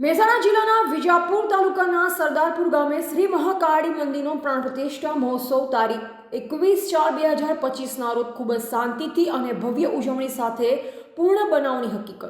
મહેસાણા જિલ્લાના વિજાપુર તાલુકાના સરદારપુર ગામે શ્રી મહાકાળી મંદિરનો પ્રાણ પ્રતિષ્ઠા મહોત્સવ તારીખ એકવીસ ચાર બે હજાર પચીસના રોજ ખૂબ જ શાંતિથી અને ભવ્ય ઉજવણી સાથે પૂર્ણ બનાવની હકીકત.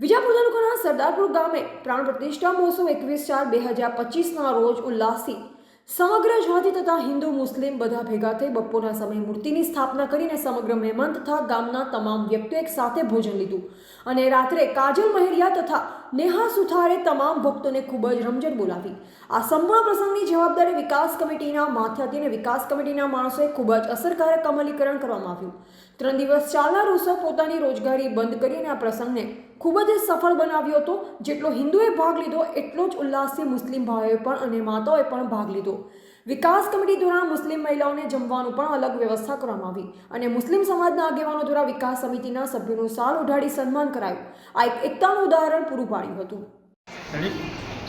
વિજાપુર તાલુકાના સરદારપુર ગામે પ્રાણ પ્રતિષ્ઠા મહોત્સવ એકવીસ ચાર બે હજાર પચીસના રોજ ઉલ્લાસી, સમગ્ર જાતિ તથા હિન્દુ મુસ્લિમ બધા ભેગા થઈ બપોરના સમયે મૂર્તિની સ્થાપના કરીને સમગ્ર મહેમાન તથા ગામના તમામ વ્યક્તિઓ એક સાથે ભોજન લીધું અને રાત્રે કાજલ મહેરિયા તથા નેહા સુથારે તમામ ભક્તોને ખૂબ જ રમઝટ બોલાવી. આ સંપૂર્ણ પ્રસંગની જવાબદારી વિકાસ કમિટીના માથે અને વિકાસ કમિટીના માણસોએ ખૂબ જ અસરકારક અમલીકરણ કરવામાં આવ્યું. ત્રણ દિવસ ચાલનાર ઉત્સવ પોતાની રોજગારી બંધ કરીને આ પ્રસંગને ખૂબ જ સફળ બનાવ્યો હતો. જેટલો હિન્દુએ ભાગ લીધો, એટલો જ ઉલ્લાસથી મુસ્લિમ ભાઈઓએ પણ અને માતાઓએ પણ ભાગ લીધો. વિકાસ કમિટી દ્વારા મુસ્લિમ મહિલાઓને જમવાનું પણ અલગ વ્યવસ્થા કરવામાં આવી અને મુસ્લિમ સમાજના આગેવાનો દ્વારા વિકાસ સમિતિના સભ્યોનું સાલ ઉઢાડી સન્માન કરાયું. આ એક એકતાનું ઉદાહરણ પૂરું પાડ્યું હતું.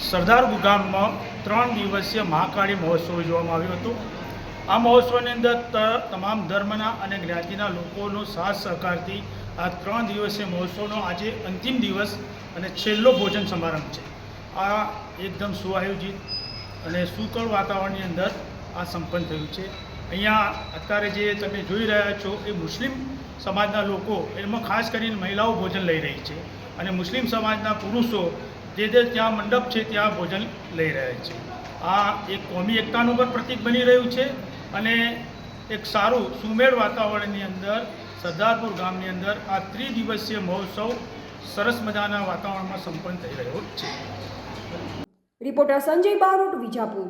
સરદાર ગામમાં ત્રણ દિવસીય મહાકાળી મહોત્સવ યોજવામાં આવ્યો હતો. આ મહોત્સવની અંદર તમામ ધર્મના અને જ્ઞાતિના લોકોનો સાથ સહકારથી આ ત્રણ દિવસીય મહોત્સવનો આજે અંતિમ દિવસ અને છેલ્લો ભોજન સમારંભ છે. આ એકદમ સુઆયોજિત અને સુકળ વાતાવરણની અંદર આ સંપન્ન થયું છે. અહીંયા અત્યારે જે તમે જોઈ રહ્યા છો એ મુસ્લિમ સમાજના લોકો, એમાં ખાસ કરીને મહિલાઓ ભોજન લઈ રહી છે અને મુસ્લિમ સમાજના પુરુષો જે જે ત્યાં મંડપ છે ત્યાં ભોજન લઈ રહ્યા છે. આ એક કોમી એકતાનું પણ પ્રતીક બની રહ્યું છે અને એક સારું સુમેળ વાતાવરણની અંદર, સરદારપુર ગામની અંદર આ ત્રિદિવસીય મહોત્સવ સરસ મજાના વાતાવરણમાં સંપન્ન થઈ રહ્યો છે. રિપોર્ટર સંજય બારોટ વિજાપુર